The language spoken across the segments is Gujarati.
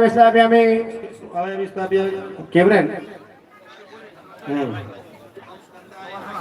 વિસ્થાપ્યામી હવે વિસ્થાપ્યા કેવરેન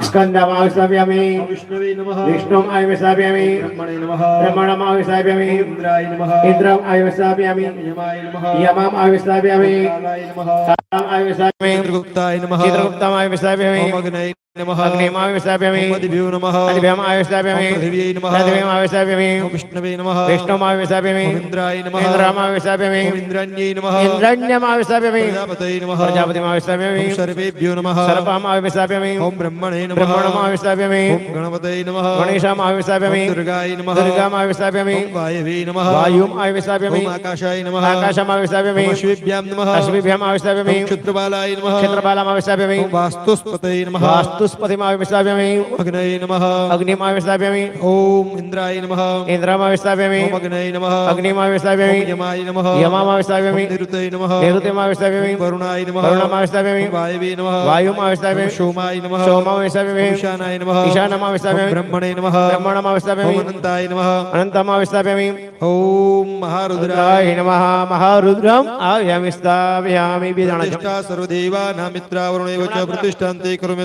સ્કંદમાં વિસ્થાપ્યામી વિષ્ણવે નમઃ વિષ્ણુમાં વિસ્થાપ્યામી બ્રહ્મણે નમઃ બ્રહ્મણમાં વિસ્થાપ્યામી ઇન્દ્રાય નમઃ ઇન્દ્રાય વિસ્થાપ્યામી યમાય નમઃ યમાય વિસ્થાપ્યામી કાલાય નમઃ કાલાય વિસ્થાપ્યામી ઇન્દ્રગુપ્તાય નમઃ ઇન્દ્રગુપ્તાય વિસ્થાપ્યામી અમગ્નય नमः चित्रगुप्तम् आयं स्थापयामि ओम अग्नये नमः अग्निम् आयं स्थापयामि ओम अधिभ्यो नमः अधिभ्यम् आयं स्थापयामि ओम पृथिव्यै नमः पृथिवीम् आयं स्थापयामि ओम विष्णवे नमः विष्णुम् आयं स्थापयामि ओम इन्द्राय नमः इन्द्रम् आयं स्थापयामि ओम इन्द्राण्यै नमः इन्द्रण्यम् आयं स्थापयामि प्रजापतये नमः प्रजापतिम् आयं स्थापयामि ओम सर्वेभ्यो नमः सर्पम् आयं स्थापयामि ओम ब्रह्मणे नमः ब्रह्मणम् आयं स्थापयामि ओम गणपतये नमः गणेशम् आयं स्थापयामि ओम दुर्गाय नमः दुर्गाम् आयं स्थापयामि ओम वायवे नमः वायुम् आयं स्थापयामि ओम आकाशाय नमः आकाशम् आयं स्थापयामि ओम अश्वेभ्यां नमः अश्विभ्याम् आयं स्थापयामि ओम क्षुद्रबालाय नमः क्षेत्रपालम् आयं स्थापयामि ओम वास्तुस्पतये नमः वास्तुस्पतिम् ચતુષ્પતિમાં વિસ્થાપ્યામિ અગ્નય નમઃ અગ્નિમાં વિસ્થાપ્યામિ ઓમ ઇન્દ્રાય નમઃ ઇન્દ્રામાં વિસ્થાપ્યામિ ઓમ અગ્નય નમઃ અગ્નિમાં વિસ્થાપ્યામિ યમાય નમઃ યમામાં વિસ્થાપ્યામિ નિરુતય નમઃ નિરુતયમાં વિસ્થાપ્યામિ વરુણાય નમઃ વરુણામાં વિસ્થાપ્યામિ વાયવે નમઃ વાયુમાં વિસ્થાપ્યામિ સોમાય નમઃ સોમામાં વિસ્થાપ્યામિ ઈશાનાય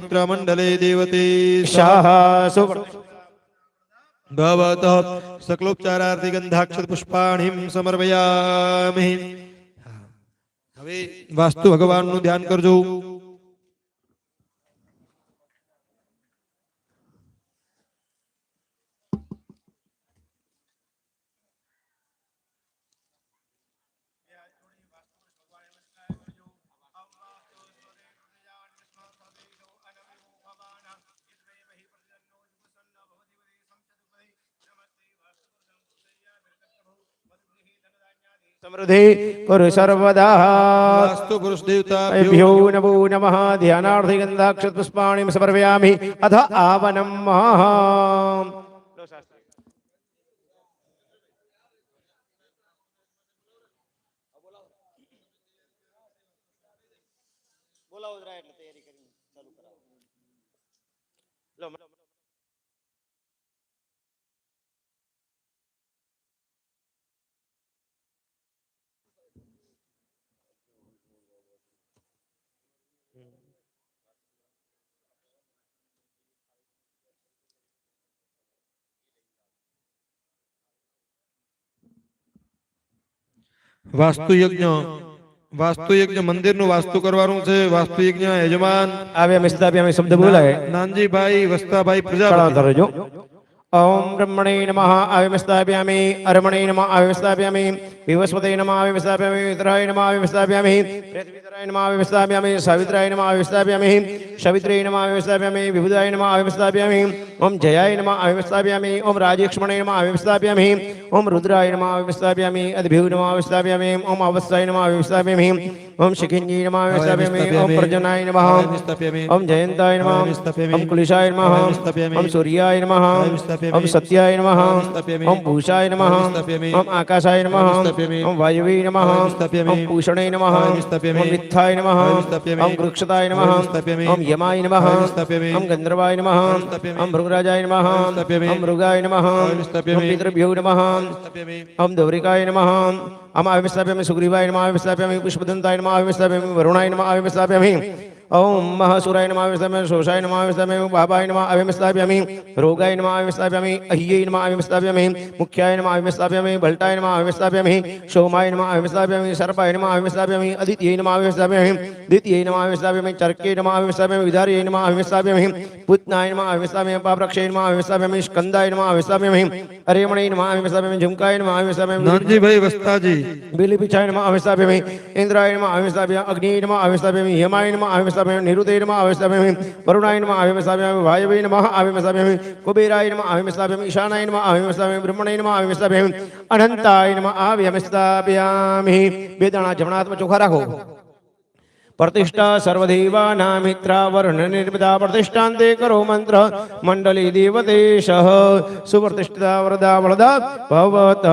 મિત્ર મંડ મંડલે દેવતી શાહ સુવર્ણ ભવતઃ સકલોપચારાર્થી ગંધાક્ષર પુષ્પાણીમ સમર્પયામિ હવે વાસ્તુ ભગવાનનું ધ્યાન કરજો समृद्धि कुरु सर्वदा વાસ્તુ પુરુષ દેવતા भ्यो नमो नमः ध्यानार्थिगन्धाक्षपुष्पाणिं समर्पयामि अथ आवनं વાસ્તુ યજ્ઞ વાસ્તુ યજ્ઞ મંદિરનું વાસ્તુ કરવાનું છે. વાસ્તુ યજ્ઞ યજમાન. આવ્યા અમે શબ્દ બોલાય. નાનજીભાઈ વસ્તાભાઈ પ્રજા ધરજો ઓમ બ્રહ્મણે નમઃ. આવિમ સ્થાપયામિ અરમણે નમઃ. આવિમ સ્થાપયામિ વિવસ્વતે નમઃ આવિમ સ્થાપયામિ મિત્રાય નમઃ આવિમ સ્થાપયામિ પૃથ્વીતરાય નમઃ આવિમ સ્થાપયામિ સાવિત્રાય નમઃ આવિમ સ્થાપયામિ સવિત્રે નમઃ આવિમ સ્થાપયામિ વિબુધાય નમઃ આવિમ સ્થાપયામિ ઓમ જયાય નમઃ આવિમ સ્થાપયામિ ઓમ રાજેક્ષ્મણે નમઃ આવિમ સ્થાપયામિ ઓમ રુદ્રાય નમઃ આવિમ સ્થાપયામિ અદભ્યો નમઃ આવિમ સ્થાપયામિ ઓમ અવસ્થાય નમઃ આવિમ સ્થાપયામિ ઓમ શિખિન્જી નમઃ આવિમ સ્થાપયામિ ઓમ પ્રજનાય નમઃ ઓમ જયંતાય નમઃ ઓમ કુલિશાય નમઃ ઓમ સૂર્યાય નમઃ ઓમ સત્યાય નમઃ ઓમ ભૂષાય નમઃ ઓમ આકાશાય નમઃ ઓમ વાયવે નમઃ ઓમ પૂષણે નમઃ ઓમ વિત્થાય નમઃ ઓમ વૃક્ષતાય નમઃ ઓમ યમાય નમઃ ઓમ ગંધર્વાય નમઃ ઓમ ભૃગરાજાય નમઃ ઓમ મૃગાય નમઃ ઓમ પિતૃભ્યો નમઃ ઓમ દૌરિકાય નમઃ ઓમ આવિષ્ઠાપ્યામિ સુગ્રીવાય નમઃ આવિષ્ઠાપ્યામિ પુષ્પદંતાય નમઃ આવિષ્ઠાપ્યામિ વરુણાય નમઃ આવિષ્ઠાપ્યામિ ઓમ મહાસુરાય નમઃ આવિષ્ઠાપ્યામિ શોષાય નમઃ આવિષ્ઠાપ્યામિ બાબાય નમઃ આવિષ્ઠાપ્યામિ રોગાય નમઃ આવિષ્ઠાપ્યામિ અહ્યય નમઃ આવિષ્ઠાપ્યામિ મુખ્યાય નમઃ આવિષ્ઠાપ્યામિ ભલ્ટાય નમઃ આવિષ્ઠાપ્યામિ સોમાય નમઃ આવિષ્ઠાપ્યામિ સર્પાય નમઃ આવિષ્ઠાપ્યામિ અદિત્યય નમઃ આવિષ્ઠાપ્યામિ દ્વિતીય નમઃ આવિષ્ઠાપ્યામિ ચર્કે નમઃ આવિષ્ઠાપ્યામિ વિધાર્યય નમઃ આવિષ્ઠાપ્યામિ પુત્નાય નમઃ આવિષ્ઠાપ્યામિ પાપ્રક્ષય નમઃ આવિષ્ઠાપ્યામિ સ્કંદાય નમઃ આવિષ્ઠાપ્યામિ અરેમણે નમઃ આવિષ્ઠાપ્યામિ ઝુમકાય નમઃ આવિષ્ઠાપ્યામિ નાનજીભાઈ વસ્તાજી બિલિપિછાય નમઃ આવિષ્ઠાપ્યામિ ઇન્દ્રાય નમઃ આવિષ્ઠાપ્યામિ અગ્નિ આવે આવિષ્ઠાપ્યામિ વરુણાયનમાં આવે આવિષ્ઠાપ્યામિ નિરુતે આવે આવિષ્ઠાપ્યામિ કુબેરાયનમાં આવે આવિષ્ઠાપ્યામિ ઈશાનાયનમાં આવે આવિષ્ઠાપ્યામિ બ્રહ્મણાયનમાં આવે આવિષ્ઠાપ્યામિ અનંતાયનમાં આવે નમઃ આવિષ્ઠાપ્યામિ બે દાણા જમણા ચોખા રાખો. પ્રતિષ્ઠા સર્વદેવાના મિત્રાવર્ણ નિર્મિતા પ્રતિષ્ઠાંતે કરો મંત્ર મંડલી દેવતેશ સુપ્રતિષ્ઠિતા વરદા વરદા ભવત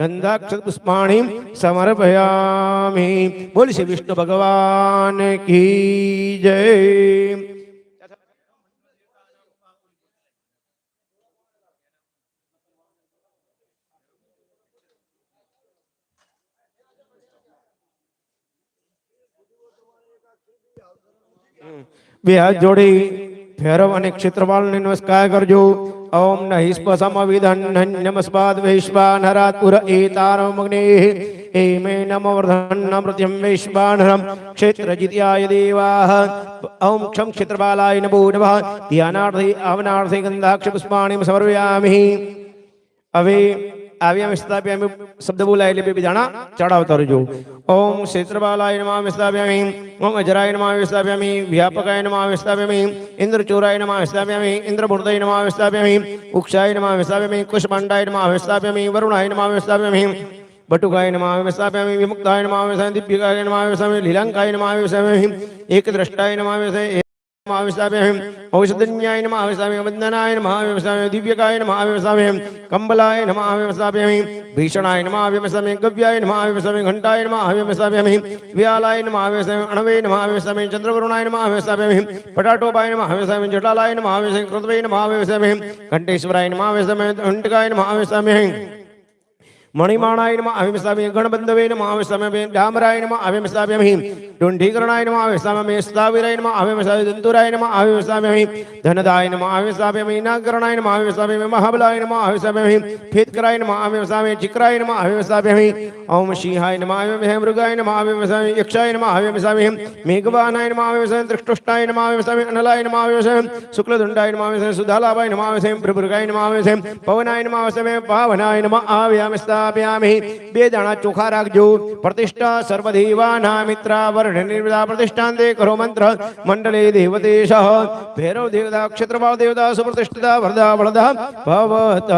ગંધાક્ષ પુષ્પાણી સમર્પયામિ બોલ શ્રી વિષ્ણુ ભગવાન કી જય બે હાથ જોડી ભૈરવ અને ક્ષેત્રપાલને નમસ્કાર કરજો. ઓમ નહિ સ્પસમ વિધન નમસ્પાદ વૈશ્વાનરાત પુર એતારમગ્ને. એમે નમ વર્ધન નમૃત્યમ વૈશ્વાનરમ. ક્ષેત્રજિત્યાય દેવાહ. ઓમ ક્ષમ ક્ષેત્રપાલાય નમો નમઃ. ધ્યાનાર્થે, આવનાર્થે, ગંધાક્ષ પુષ્પાણિ સમર્પયામિ. હવે આવ્યા સ્થાપ્યામી શબ્દ બોલાય એટલે બે જાણા ચડાવતા રહેજો ઓમ ક્ષેત્રપાલાય નમઃ સ્થાપ્યામિ ઓમ અજરાય નમઃ સ્થાપ્યામિ વ્યાપકાય નમઃ સ્થાપ્યામિ ઇન્દ્રચોરાય નમઃ સ્થાપ્યામિ ઇન્દ્રમૂર્તય નમઃ સ્થાપ્યામિ ઉક્ષાય નમઃ સ્થાપ્યામિ કુશમાંડાય નમઃ સ્થાપ્યામિ વરુણાય નમઃ સ્થાપ્યામિ બટુકાય નમઃ સ્થાપ્યામિ વિમુક્તાય નમઃ સ્થાપ્યામિ દિવ્યકાય નમઃ સ્થાપ્યામિ લીલાંકાય નમઃ સ્થાપ્યામિ ઔષધન્યાય નમ આવસામે વંદનાય નમ આવસામે દિવ્યકાય નમ આવસામે કંબલાય નમ આવસામે ભીષણાય નમ આવસામે ગવ્યાય નમ આવસામે ઘંટાય નમ આવસામે વ્યાલાય નમ આવસામે અણવે નમ આવસામે ચંદ્રવરુણાય નમ આવસામે પટાટોપાય નમ આવસામે જટાલાય નમ આવસામે કૃતવે નમ આવસામે મણિમાણાય નમ આવસામે ગણબંધવે નમ આવસામે ડામરાય નમ આવસામે ડુંઢીકરણાય નમઃ અવિમસ્તામ્ય સ્થાવિરાય નમઃ અવિમસ્તામ્ય દંતુરાય નમઃ અવિમસ્તામ્ય ધનદાય નમઃ અવિમસ્તામ્ય નાગરણાય નમઃ અવિમસ્તામ્ય મહાબલાય નમઃ અવિમસ્તામ્ય ફેતકરાય નમઃ અવિમસ્તામ્ય ચિકરાય નમઃ અવિમસ્તામ્ય ઓમ સિંહાય નમઃ અવિમસ્તામ્ય મૃગાય નમઃ અવિમસ્તામ્ય યક્ષાય નમઃ અવિમસ્તામ્ય મેઘવાનાય નમઃ અવિમસ્તામ્ય ત્રિષ્ટુષ્ટાય નમઃ અવિમસ્તામ્ય અનલાય નમઃ અવિમસ્તામ્ય શુક્લદંડાય નમઃ અવિમસ્તામ્ય સુધાલાભાય નમઃ અવિમસ્તામ્ય પ્રભુર્ગાય નમઃ અવિમસ્તામ્ય પવનાય નમઃ અવિમસ્તામ્ય પાવનાય નમઃ આવ્યામિસ્તાપ્યામિ બે દાણા ચોખા રાખજો પ્રતિષ્ઠા સર્વદેવાના મિત્રા વર્ણ નિર્મદા પ્રતિષ્ઠાંતે કરો મંત્ર મંડલે દેવદેશ ભૈરવ દેવતા ક્ષેત્રપાલ દેવતા સુપ્રતિષ્ઠિતા વરદા વરદા ભવત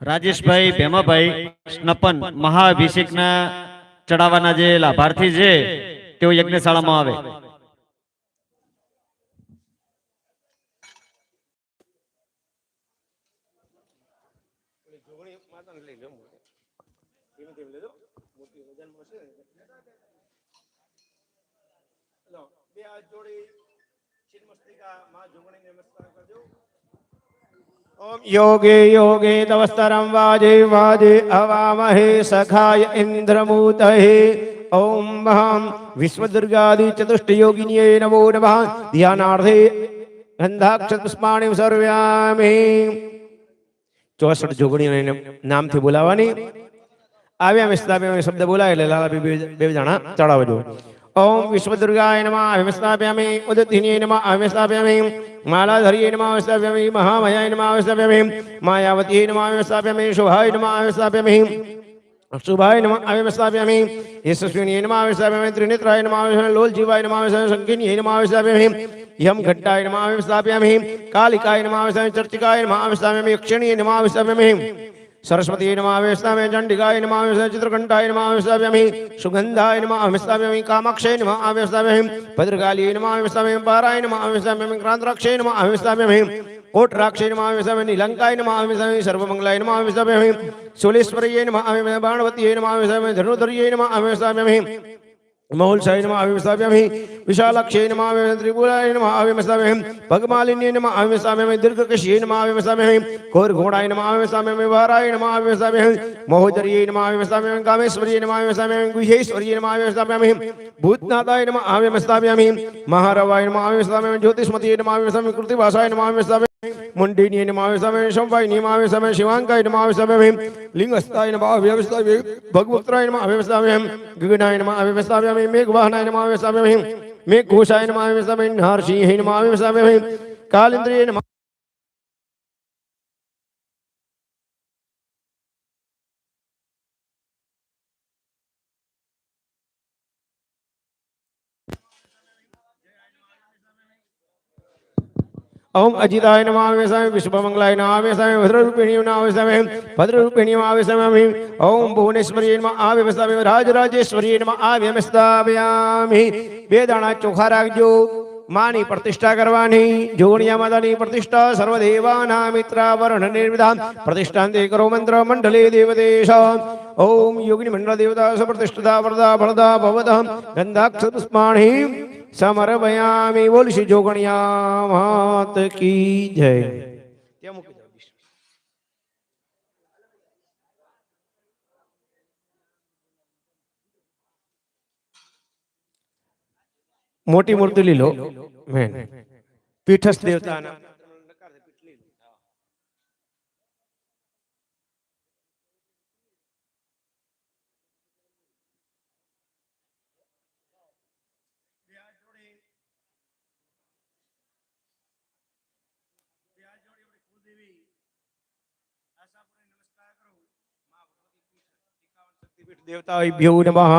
રાજેશભાઈ ભેમાભાઈ સ્નપન મહાઅભિષેકના ચડાવવાના જે લાભાર્થી છે તેઓ યજ્ઞશાળામાં આવે ઓમ યોગે યોગે તવસ્તરમ વાજે વાજે सखाय સખાય ઇન્દ્રમૂતહે ઓમ મહામ વિશ્વદુર્ગાદિ ચતુષ્ટયોગિન્યે નમો નમઃ ધ્યાનાર્થે ગંધાક્ષ પુષ્પાણિ સર્વ્યામિ ચોસઠ જોગણી નામથી બોલાવાની. આવ્યા વિસ્તાપ્યામી શબ્દ બોલાય એટલે લાલા બે જણા ચડાવજો. ઓમ વિશ્વદુર્ગાય નમઃ અવિસ્તાપ્યામિ ઉદતિની નમઃ અવિસ્તાપ્યામિ માલાધરીય નમઃ અવિસ્તાપ્યામિ મહામયાય નમઃ અવિસ્તાપ્યામિ માયાવતી નમઃ અવિસ્તાપ્યામિ શુભાય નમઃ અવિસ્તાપ્યામિ શુભાય નમઃ અવિસ્તાપ્યામિ યશસ્વિની નમઃ અવિસ્તાપ્યામિ ત્રિનેત્રાય નમઃ અવિસ્તાપ્યામિ લોલજીવાય નમઃ અવિસ્તાપ્યામિ સંકિની નમઃ અવિસ્તાપ્યામિ યમ ઘટ્ટાય નમઃ અવિસ્તાપ્યામિ કાલિકાય નમઃ અવિસ્તાપ્યામિ ચર્ચિકાય નમઃ અવિસ્તાપ્યામિ યક્ષિણી નમઃ અવિસ્તાપ્યામિ सरस्वती नमावेस्तामे चंडिकाय नमावेस्तामे चित्रकंठाय नमावेस्तामे सुगंधाय नमावेस्तामे कामाक्षय नमावेस्तामे भद्रकाली नमावेस्तामे पाराय नमावेस्तामे क्रांतराक्षय नमावेस्तामे कोटराक्षय नमावेस्तामे नीलंकाय नमावेस्तामे सर्वमंगलाय नमावेस्तामे सोलेश्वर्यै नमावेस्तामे बाणवतीयै नमावेस्तामे धनुधर्यै नमावेस्तामे मौलसाय नमः आविमस्ताभ्यामि विशालाक्षय नमः आविमस्ताभ्यामि त्रिपुराय नमः आविमस्ताभ्यामि भगमालिन्ये नमः आविमस्ताभ्यामि दीर्घकश्ये नमः आविमस्ताभ्यामि घोरघोडाय नमः आविमस्ताभ्यामि वाराय नमः आविमस्ताभ्यामि महोदर्ये नमः आविमस्ताभ्यामि कामेश्वर्ये नमः आविमस्ताभ्यामि गुह्येश्वर्ये नमः आविमस्ताभ्यामि भूतनाथाय नमः आविमस्ताभ्यामि महारवाय नमः आविमस्ताभ्यामि ज्योतिष्मतीये नमः आविमस्ताभ्यामि कृतिवासाय नमः आविमस्ताभ्यामि મુંડી ની નમાવે સમે શંભાઈ નિમાવે સમે શિવાંકાય નમાવે સમે ભીમ લિંગસ્તાય નમાવે વ્યવસ્થાય ભગવત્રાય નમાવે સમે ગગનાય નમાવે સમે ભીમ મેઘવાહનાય નમાવે સમે ભીમ મેઘઘોષાય નમાવે સમે નહર્ષિ નમાવે સમે ભીમ કાલિન્દ્રિય નમાવે ઓમ અજિતાય નમઃ આવે સ્વામી વિશ્વમંગલાય નમઃ આવે સ્વામી ભદ્રરૂપિણીઓ આવે સ્વામી ભદ્રરૂપિણીઓ આવે સ્વામી ઓમ ભુવનેશ્વરી નમઃ આવે સ્વામી રાજરાજેશ્વરી નમઃ આવે સ્થાપયામિ બે દાણા ચોખા રાખજો, માની પ્રતિષ્ઠા કરવાની જોડિયા માતાની પ્રતિષ્ઠા સર્વદેવાના મિત્રાવરણ નિર્વિધાન પ્રતિષ્ઠાંતે કરો મંત્ર મંડલે દેવદેશ. ઓમ યોગિની મંડળ દેવતા, સપ્રતિષ્ઠતા, વરદા, ફળદા, ભવદ, ગંધાક્ષ, પુષ્પાણી. સમર્પયામિ બોલ શ્રી જોગણિયા માત કી જય ત્યાં મૂકી દો. મોટી મૂર્તિ લીલો મેન પીઠસ્થ દેવતાના દેવતાય ભ્યો નમઃ.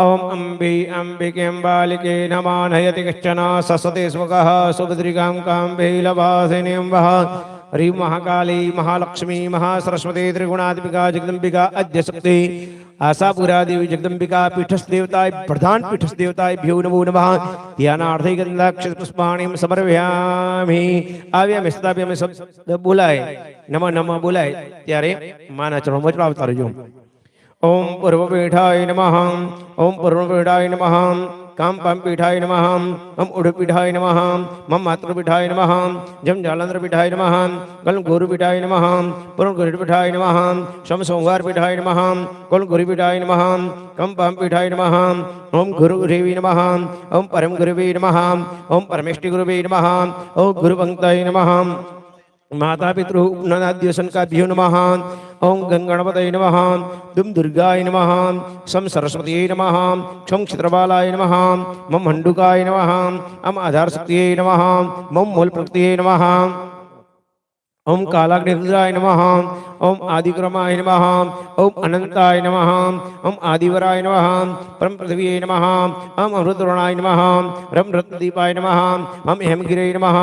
ઓમ અંબે અંબિકે અંબાલિકે નમા નયતિ કચ્છના સસતે સ્વગઃ સુભદ્રિકામ કાંબે લભાસિનીમ વહ હરી મહાકાલી મહાલક્ષ્મી મહાસરસ્વતી ત્રિગુણાત્મિકા જગદંબિકા અદ્ય આશાપુરા દેવી જગદંબિકા પીઠસ દેવતાય પ્રધાન પીઠસ દેવતાય ભ્યો નમો નમઃ ધ્યાનાર્થે ગંધાક્ષ પુષ્પાણીમ સમર્વ્યામિ આવ્યા મેં સદાપી અમે શબ્દ બોલાય નમઃ નમઃ બોલાય ત્યારે માના ચરણો મચડાવતા રહેજો. ઓમ પૂર્વપીઠાય નમઃ। ઓમ પૂર્વપીઠાય નમઃ। કામપામપીઠાય નમઃ મમ ઉડપીઠાય નમઃ, મમ માતૃપીઠાય નમઃ, જમ જાલંધરપીઠાય નમઃ કલમ ગુરુપીઠાય નમઃ, પૂર્ણ ગુરુપીઠાય નમઃ સમ સંવારપીઠાય નમઃ, કુલ ગુરુપીઠાય નમઃ, કમ પામપીઠાય નમઃ, ઓમ ગુરુદેવી નમઃ, ઓમ પરમ ગુરુવે નમઃ, ઓમ પરમેષ્ટિ ગુરુવે નમઃ ઓમ ગુરુપંક્તાય નમઃ, માતા પિતૃ ઉપનાદ્યસન કાભ્યો નમઃ ओं गंगणपतये नमः दुम दुर्गाय नमः सम सरस्वत्यै नमः क्षम क्षित्रबालाय नमः मम हण्डुकाय नमः अम आधारशक्त्यै नमः मम मूलप्रकृत्यै नमः ઓમ કાલાગ્નિરુદ્રાય નમઃ ઓમ આદિક્રમાય નમઃ ઓમ અનંતાય નમઃ ઓમ આદિવરાય નમઃ પરમ પૃથ્વીય નમઃ ઓમ અમૃતવર્ણાય નમઃ રમ રત્નદીપાય નમઃ ઓમ હેમગિરય નમઃ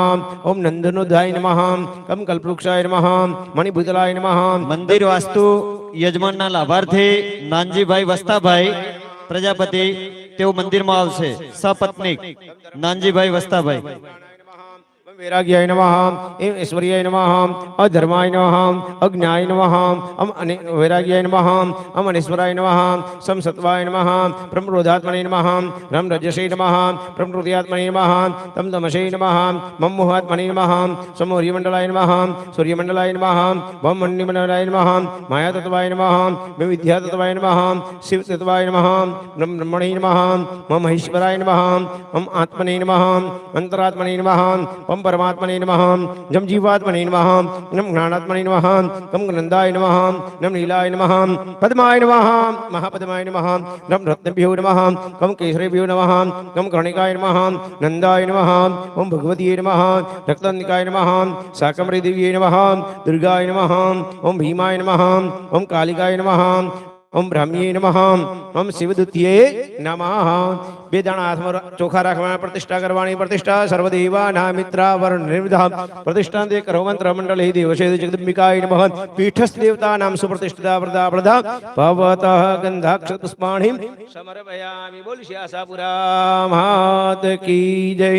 ઓમ નંદનોધાય નમઃ કમ કલ્પવૃક્ષાય નમઃ મણિભૂતલાય નમઃ મંદિર વાસ્તુ યજમાનના લાભાર્થી નાનજીભાઈ વસ્તાભાઈ, પ્રજાપતિ, તેઓ મંદિરમાં આવશે. સપત્નિક નાનજીભાઈ વસ્તાભાઈ. વૈરાગ્યાય નમઃ એમ ઐશ્વર્યાય નમઃ અધર્માય નમઃ અજ્ઞાય નમઃ અમ અને વૈરાગ્યાય નમઃ અમ અનેશ્વરાય નમઃ સમ સત્વાય નમઃ પ્રમૃદાત્મને નમઃ રમ રજસે નમઃ પ્રમૃદયાત્મને નમઃ તમ તમસે નમઃ મમ મોહાત્મને નમઃ સમૂર્યમંડલાય નમઃ સૂર્યમંડલાય નમઃ વમમંડિમંડલાય નમઃ માયા તત્વાય નમઃ વિદ્યા તત્વાય નમઃ શિવ તત્વાય નમઃ બ્રહ્મ બ્રહ્મણે નમઃ મમ મહેશ્વરાય નમઃ મમ આત્મને નમઃ અંતરાત્મને નમઃ પમ परमात्मने नमः जम जीवात्मने नमः नम ज्ञानात्मने नमः नम नंदाय नमः नम नीलाय नमः पद्माय नमः महापद्माय नमः नम रत्नभ्यो नमः कम केसरेभ्यो नमः नम कर्णिकाय नमः नंदाय नमः ओम भगवतीये नमः रक्तनिकाय नमः साकमरी देव्यै नमः दुर्गाय नमः ओम भीमाय नमः ओम कालिकाय नमः ओम ब्राह्म्ये नमः ओम शिवदूत्ये नमः બે દાણા હાથમાં ચોખા રાખવાના પ્રતિષ્ઠા કરવાની પ્રતિષ્ઠા સર્વદેવાના મિત્રા વર્ણ નિર્વિધા પ્રતિષ્ઠા દે કરો મંત્ર મંડળ હિ દેવ છે જગદંબિકાય નમઃ. પીઠસ્થ દેવતા નામ સુપ્રતિષ્ઠિતા પ્રદા પ્રદા ભવતઃ ગંધાક્ષ પુષ્પાણિ. સમર્પયામિ બોલ શ્યાસાપુરા માત કી જય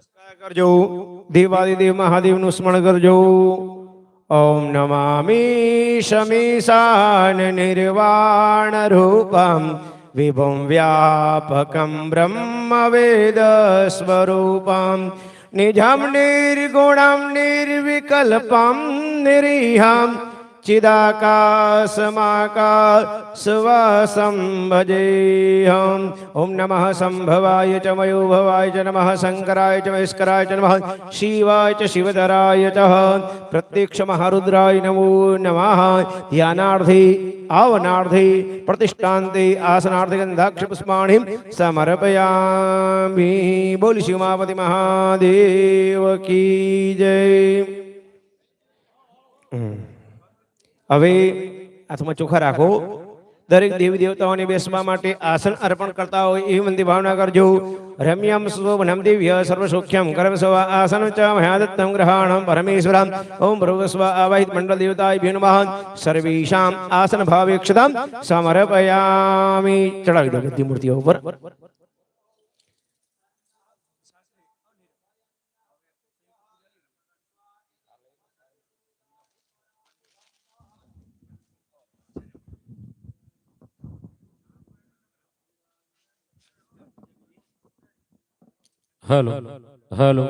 નમસ્કાર કરજો. દેવાદિદેવ મહાદેવનું સ્મરણ કરજો. ઓમ નમામી શમીશાન નિર્વાણ રૂપમ વિભુમ વ્યાપકમ બ્રહ્મ વેદ સ્વરૂપમ. નિજમ નિર્ગુણમ નિર્વિકલ્પમ નિરીહમ चिदाकाशमाकाशवासं भजेऽहम् ॐ नमः सम्भवाय च मयोभवाय च नमः शङ्कराय च महेश्वराय च नमः शिवाय च शिवधराय च प्रत्यक्षमहारुद्राय नमो नमः ध्यानार्थे आवनार्थे प्रतिष्ठान्ते आसनार्थे गन्धाक्षपुष्पाणिं समर्पयामि बोल शिवमापति महादेव की जय હવે હાથમાં ચોખા રાખો. દરેક દેવી દેવતાઓને બેસવા માટે આસન અર્પણ કરતા હોય એવી મંદિર ભાવના કરજો. રમ્યમ શોભનમ દિવ્ય સર્વસૌખ્યમ કરમ સ્વ આસન ચ મહાદત્તમ ગ્રહાણમ પરમેશ્વરમ. ઓમ ભૃગસ્વ આવાહિત મંડળ દેવતાય નમઃ. સર્વેષામ આસન ભાવેક્ષતામ. સમર્પયામિ. ચડાવી દો બધી મૂર્તિઓ ઉપર. હલો હલો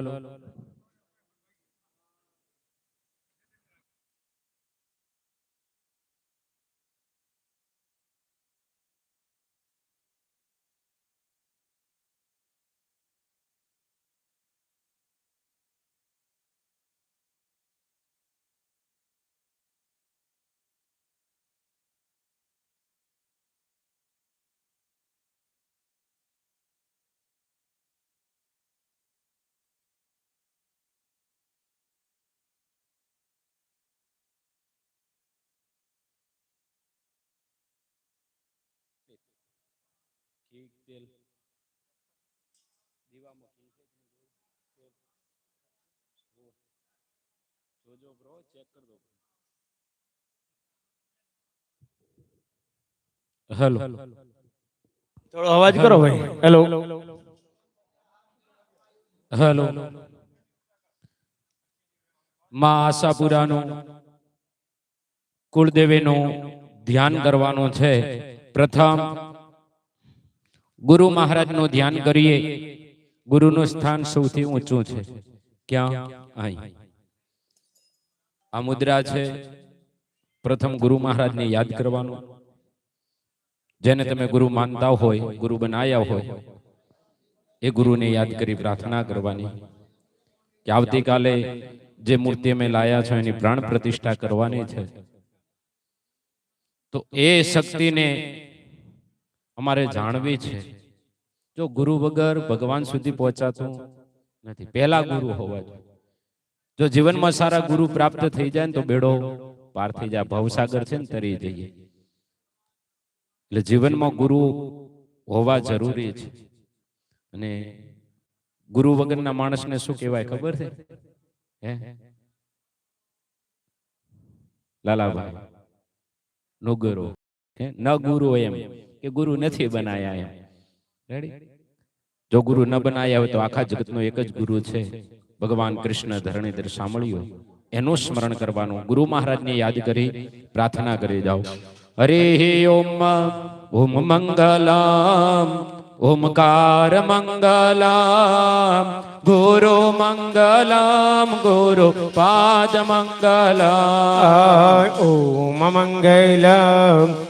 ઘી તેલ દીવામાં ઘી છે. જોજો બ્રો ચેક કર દો હેલો થોડો અવાજ કરો ભાઈ. હેલો હેલો માં આશાપુરાનું કુળદેવીનું ધ્યાન કરવાનું છે. પ્રથમ ગુરુ મહારાજનું ધ્યાન કરીએ. ગુરુનું સ્થાન સૌથી ઊંચું છે. ક્યાં? આ મુદ્રા છે પ્રથમ ગુરુ મહારાજને યાદ કરવાનું. જેને તમે ગુરુ માનતા હોય, ગુરુ બનાયા હોય, એ ગુરુને યાદ કરી પ્રાર્થના કરવાની. કે આવતીકાલે જે મૂર્તિ અમે લાયા છો, એની પ્રાણ પ્રતિષ્ઠા કરવાની છે. તો એ શક્તિને અમારે જાણવી છે. જો ગુરુ વગર ભગવાન સુધી પહોંચાતું નથી. પહેલા ગુરુ હોવા જોઈએ. જો જીવનમાં સારા ગુરુ પ્રાપ્ત થઈ જાય ને તો બેડો પાર થઈ જાય. ભવસાગર છે ને તરી જઈએ. એટલે જીવનમાં ગુરુ હોવા જરૂરી છે. અને ગુરુ વગરના માણસને શું કહેવાય ખબર છે? હે? લાલાભાઈ નો ગુરુ હે? ન ગુરુ એમ. કે ગુરુ નથી બનાયા એમ. રેડી જો ગુરુ ન બનાયા હોય તો આખા જગતનો એક જ ગુરુ છે. ભગવાન કૃષ્ણ ધરણીધર સાંભળ્યો એનું સ્મરણ કરવાનું. ગુરુ મહારાજને યાદ કરી પ્રાર્થના કરી જાઓ. હરે ઓમ ઓમ મંગલમ ઓમકાર મંગલમ ગુરુ મંગલમ ગુરુ પાદ મંગલમ. ઓમ મંગલમ.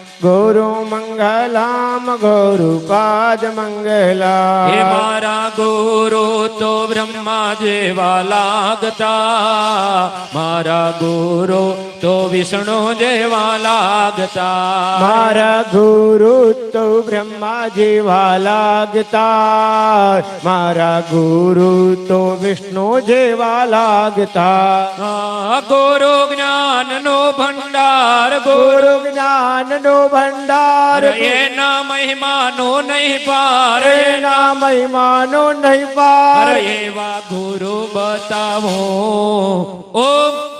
મંગલમ ગુરુ નામ મંગલમ રામ રામ મંગલમ રામાયણ મંગલમ ગુરુ મંગલમ ગુરુ હે મારા ગુરુ તો બ્રહ્મા જેવા લાગતા મારા ગુરુ તો વિષ્ણુ જેવા લાગતા મારા ગુરુ તો બ્રહ્મા જેવા લાગતા મારા ગુરુ તો વિષ્ણુ જેવા લાગતા આ ગુરુ જ્ઞાન નો ભંડાર ગુરુ ગુરુ જ્ઞાન નો ભંડાર એના મહિમાનો નહીં પાર એના મહિમાનો નહીં પાર અરે એવા ગુરુ બતાવો ઓમ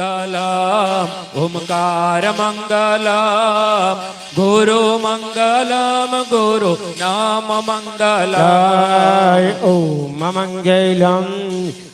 મંગલમ ઓમકાર મંગલમ ગુરુ મંગલમ ગુરુ નામ મંગલમ જય ઓમ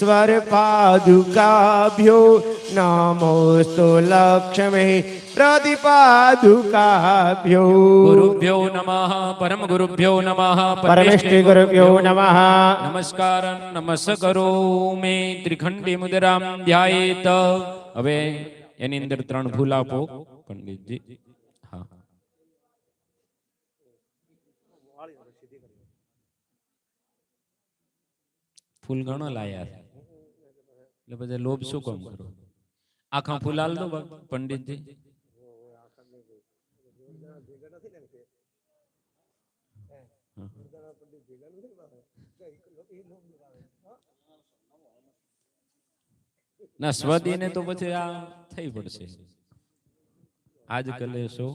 ગુરુ પાદુકાભ્યો નામો સ્વર નમોસ્તુ લક્ષ્મી પ્રતિપાદુકાભ્યો ગુરુભ્યો નમઃ પરમ ગુરુભ્યો નમઃ પરમેષ્ટિ ગુરુભ્યો નમઃ નમસ્કાર નમસ્કરોમિ ત્રિખંડી મુદ્રામ ધ્યાયેત હવે એની અંદર ત્રણ ભૂલ આપો પંડિતજી. હા. ફૂલ ઘણો લાયા એટલે બધા લોભ શું કામ કરો? આખા ફૂલ હાલ દો પંડિતજી? ના સ્વદીને તો પછી આ થઈ પડશે. આજ કલે શો?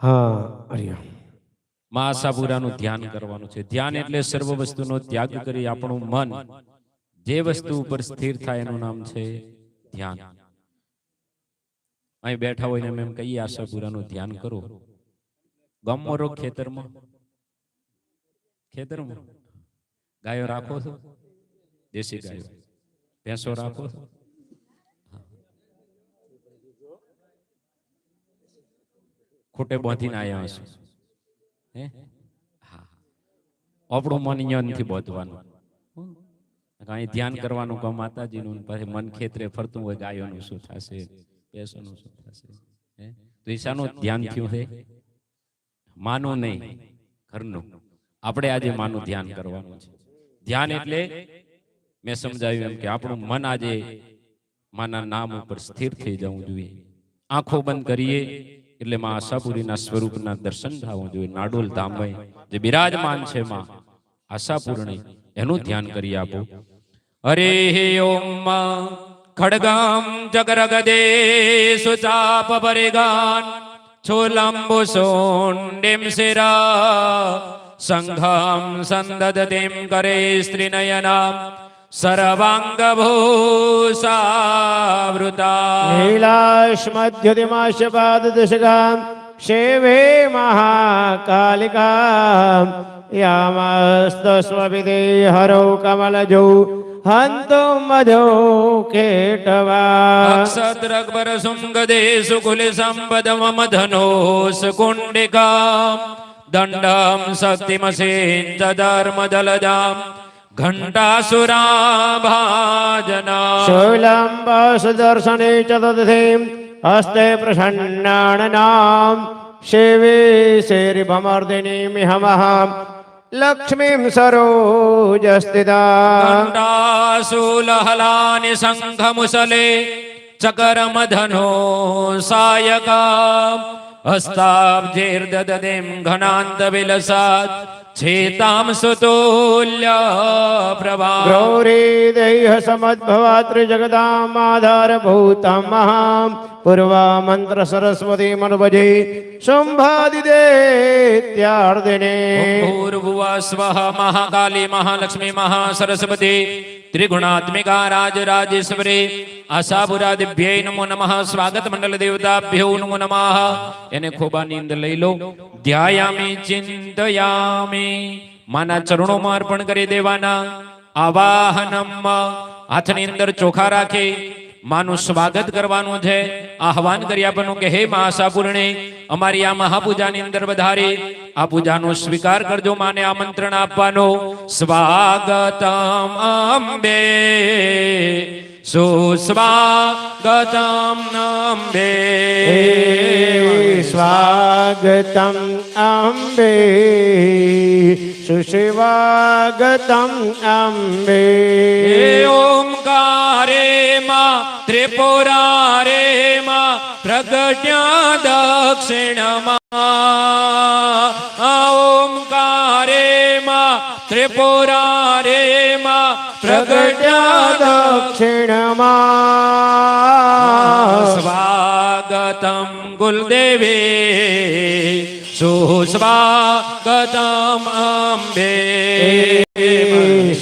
હા હરિયમ મા આશાપુરાનું ધ્યાન કરવાનું છે. ધ્યાન એટલે સર્વ વસ્તુનો ત્યાગ કરી આપણું મન જે વસ્તુ ઉપર સ્થિર થાય એનું નામ છે ધ્યાન. અહીં બેઠા હોય એમ એમ કહીએ, આશાપુરાનું ધ્યાન કરો. ગમો રહો ખેતરમાં. ખેતરમાં. ગાયો રાખો છો? દેશી ગાયો. ભેંસો રાખો છો? ખોટે બાંધીને આવ્યા હશો. હે? હા. આપણું મન અહીંયા નથી બોધવાનું. અહીં ધ્યાન કરવાનું કહો માતાજીનું પછી મન ખેતરે ફરતું હોય ગાયોનું શું થશે? ભેંસોનું શું થશે? તો ઈશાનું ધ્યાન થયું છે માનું નહીં ઘરનું. આપણે આજે માનું ધ્યાન કરવાનું છે. ધ્યાન એટલે મેં સમજાવ્યું એમ કે આપણું મન આજે માના નામ ઉપર સ્થિર થઈ જવું જોઈએ. આંખો બંધ કરીએ એટલે માં આશાપુરીના સ્વરૂપના દર્શન થવું જોઈએ. નાડોલ ધામભાઈ જે બિરાજમાન છે માં. આશાપૂર્ણી. એનું ધ્યાન કરી આપો હરે ઓમ ખડગામ જગરગદે સુચાપ પરિગાન, છોલંબુ સોંડિમ શિરા, સંઘામ સંદદતિમ કરે સ્ત્રીનયનામ સર્વાંગભૂષાવૃતા. નીલાશ્મધ્યુતિમાશપાદદશકામ શેવે મહાકાલિકા, યામસ્તસ્વપિતે હરૌ કમલજૌ હંતો મધો કેટવા સદ્રગબર સુંગદે સુકુલ સંપદ મમ ધનો સુકુંડિકા દંડમ શક્તિમસેન તદર્મ દલજામ ઘંટાસુરાભાજના શૈલંબ સુદર્શને ચતુર્થે હસ્તે પ્રસન્નાણ નામ શિવે શેરી ભમર્દિની મિહમહામ લક્ષ્મીમ સરોજસ્તિદાશૂલહલાનિ શંખમુસલે ચકરમધનો સાયકા હસ્તાબ્જેર્દદીમ ઘનાંત વિલસાદ छेतांसुतोल्य प्रभा गौरीदेह समद्भवात्रि जगदामाधारभूतं महां पूर्वामन्त्र सरस्वतीमनुभजे शुम्भादिदेत्यार्दिने भूर्भुवा स्वः महाकाली महालक्ष्मी महासरस्वती ત્રિગુણાત્મિકા રાજરાજેશ્વરી આશાપુરાદિભ્યય નમો નમઃ સ્વાગત મંડળ દેવતાભ્યો નમો નમઃ એને ખોબાની અંદર લઈ લો ધ્યાયામી ચિંતયામી માના ચરણોમાં અર્પણ કરી દેવાના આવાહનમ હાથની અંદર ચોખા રાખી માનું સ્વાગત કરવાનું છે. આહવાન કરી આપવાનું કે, હે મા અમારી આ મહાપૂજાની અંદર વધારી આ પૂજાનો સ્વીકાર કરજો, માને આમંત્રણ આપવાનો. સ્વાગતમ અંબે. સુસ્વાગતમ અંબે સ્વાગતમ અંબે સુશિવાગતમ અંબે ઓમકારે માં ત્રિપુરારે માં પ્રગટ્યા દક્ષિણમાં ઓમકારે માં ત્રિપુરારે માં પ્રગટ્યા દક્ષિણમાં. સ્વાગતમ ગુલદેવે. સુસ્વાગતમ અંબે.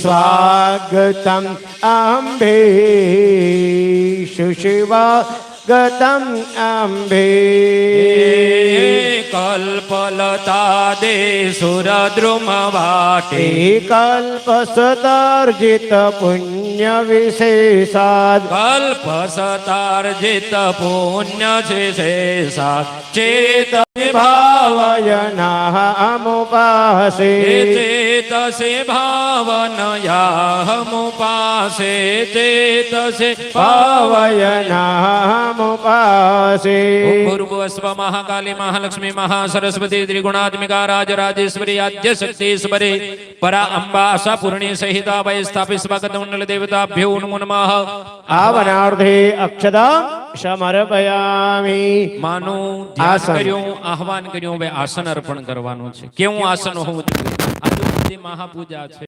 સ્વાગતમ અંબે. સુશિવા ગતમ અંભે કલ્પલતા દે સુરદ્રુમ વાટે કલ્પસતાર્જિત પુણ્ય વિશેષાદ કલ્પસતાર્જિત પુણ્ય વિશેષાદ ચેત ભાવય નાહમુપાસે ચેતસે ભાવનયાહમુપાસે ચેતસે ભાવય નાહમુપાસે ભૂર્ભુવસ્વ મહાકાલી મહાલક્ષ્મી મહાસરસ્વતી ત્રિગુણાત્મિકા રાજરાજેશ્વરી આદ્ય શક્તિશ્વરી પરા અંબા આશા પૂર્ણી સહિતા વય સ્થાપિત સ્વાગત ઉન્નલ દેવતાભ્યો ઉન્મુનમાહ આવનાર્ધે અક્ષદા સમર્પયામિ માનું ધ્યાન કર્યું આહવાન કર્યું હવે આસન અર્પણ કરવાનું છે. કેવું આસન હોવું જોઈએ? મહાપૂજા છે.